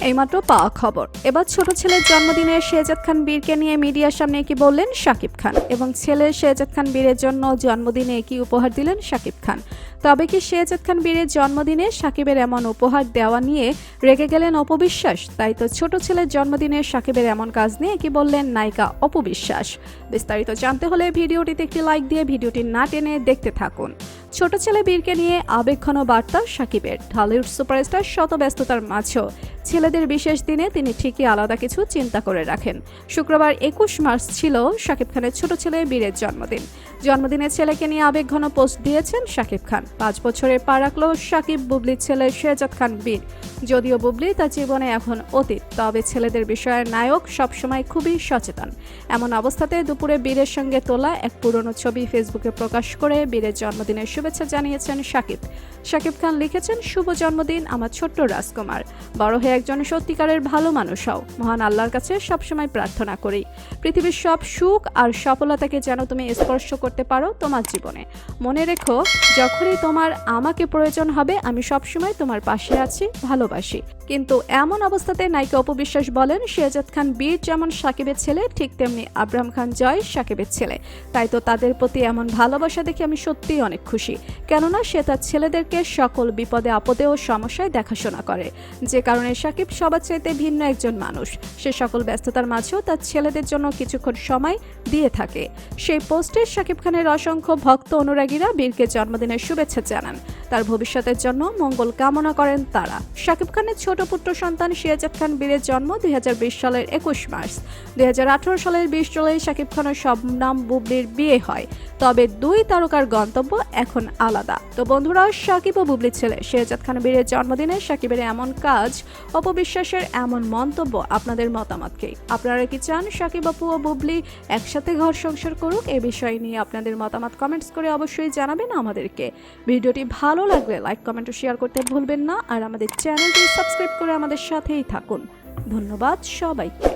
এইমাত্র পাওয়া খবর। এবার ছোট ছেলের জন্মদিনে শেহজাদ খান বীরকে নিয়ে মিডিয়ার সামনে কি বললেন শাকিব খান? এবং ছেলে শেহজাদ খান বীরের জন্য জন্মদিনে কি উপহার দিলেন শাকিব খান? তবে কি শেহজাদ খান বীরের জন্মদিনে শাকিবের এমন উপহার দেওয়া নিয়ে রেগে গেলেন অপবিশ্বাস তাই তো ছোট ছেলের জন্মদিনে সাকিবের এমন কাজ নিয়ে কি বললেন নায়িকা অপবিশ্বাস বিস্তারিত জানতে হলে ভিডিওটিতে একটি লাইক দিয়ে ভিডিওটি না টেনে দেখতে থাকুন। ছোট ছেলে বীরকে নিয়ে আবেগঘন বার্তা সাকিবের ঢালিউড সুপারস্টার শত ব্যস্ততার মাঝেও ছেলেদের বিশেষ দিনে তিনি ঠিকই আলাদা কিছু চিন্তা করে রাখেন। শুক্রবার একুশ মার্চ ছিল শাকিব খানের ছোট ছেলে বীরের জন্মদিন। জন্মদিনে ছেলেকে নিয়ে আবেগঘন পোস্ট দিয়েছেন শাকিব খান। পাঁচ বছরের পা রাখল শাকিব বুবলির ছেলে শেহজাদ খান বীর। যদিও বুবলি তার জীবনে এখন অতীত, তবে ছেলেদের বিষয়ে নায়ক সবসময় খুবই সচেতন। এমন অবস্থাতে দুপুরে বীরের সঙ্গে তোলা এক পুরনো ছবি ফেসবুকে প্রকাশ করে বীরের জন্মদিনের শুভেচ্ছা জানিয়েছেন শাকিব। শাকিব খান লিখেছেন, শুভ জন্মদিন, আমার ছোট্ট রাজকুমার। বড় হয়ে একজন সত্যিকারের ভালো মানুষ হও। মহান আল্লাহর কাছে সবসময় প্রার্থনা করি। পৃথিবীর সব সুখ আর সফলতাকে যেন তুমি স্পর্শ করতে পারো তোমার জীবনে। মনে রেখো, যখনই তোমার আমাকে প্রয়োজন হবে, আমি সবসময় তোমার পাশে আছি, ভালোবাসি। কিন্তু এমন অবস্থাতে নায়িকা অপবিশ্বাস বলেন শেহজাদ খান বীর যেমন সাকিবের ছেলে, ঠিক তেমনি আব্রাহাম খান জয় সাকিবের ছেলে। তাই তো তাদের প্রতি এমন ভালোবাসা দেখে আমি সত্যিই অনেক খুশি। কেননা সে তার ছেলেদেরকে সকল বিপদে, আপদে ও সমস্যায় দেখাশোনা করে। যে কারণে সাকিব সবার চাইতে ভিন্ন একজন মানুষ। সে সকল ব্যস্ততার মাঝেও তার ছেলেদের জন্য কিছুক্ষণ সময় দিয়ে থাকে। সেই পোস্টে সাকিব খানের অসংখ্য ভক্ত অনুরাগীরা বীরকে জন্মদিনের শুভেচ্ছা জানান। তার ভবিষ্যতের জন্য মঙ্গল কামনা করেন তারা। শাকিব খানের ছোট পুত্র সন্তান শিয়াজাদ খান বীরের জন্ম দু হাজার বিশ সালের একুশ মার্চ। দু হাজার আঠেরো সালের বিশ জুলাই শাকিব খানের সব নাম বুবলির বিয়ে হয়। তবে দুই তারকার গন্তব্য এখন আলাদা। তো বন্ধুরা, শাকিব ও বুবলির ছেলে শেহজাদ খান বীরের জন্মদিনে শাকিবের এমন কাজ, অপবিশ্বাসের এমন মন্তব্য আপনাদের মতামতকে আপনারা কি চান শাকিব আপু ও বুবলি একসাথে ঘর সংসার করুক? এ বিষয় নিয়ে আপনাদের মতামত কমেন্টস করে অবশ্যই জানাবেন আমাদেরকে। ভিডিওটি ভালো লাগলে লাইক কমেন্ট ও শেয়ার করতে ভুলবেন না। আর আমাদের চ্যানেলটি সাবস্ক্রাইব করে আমাদের সাথেই থাকুন। ধন্যবাদ সবাইকে।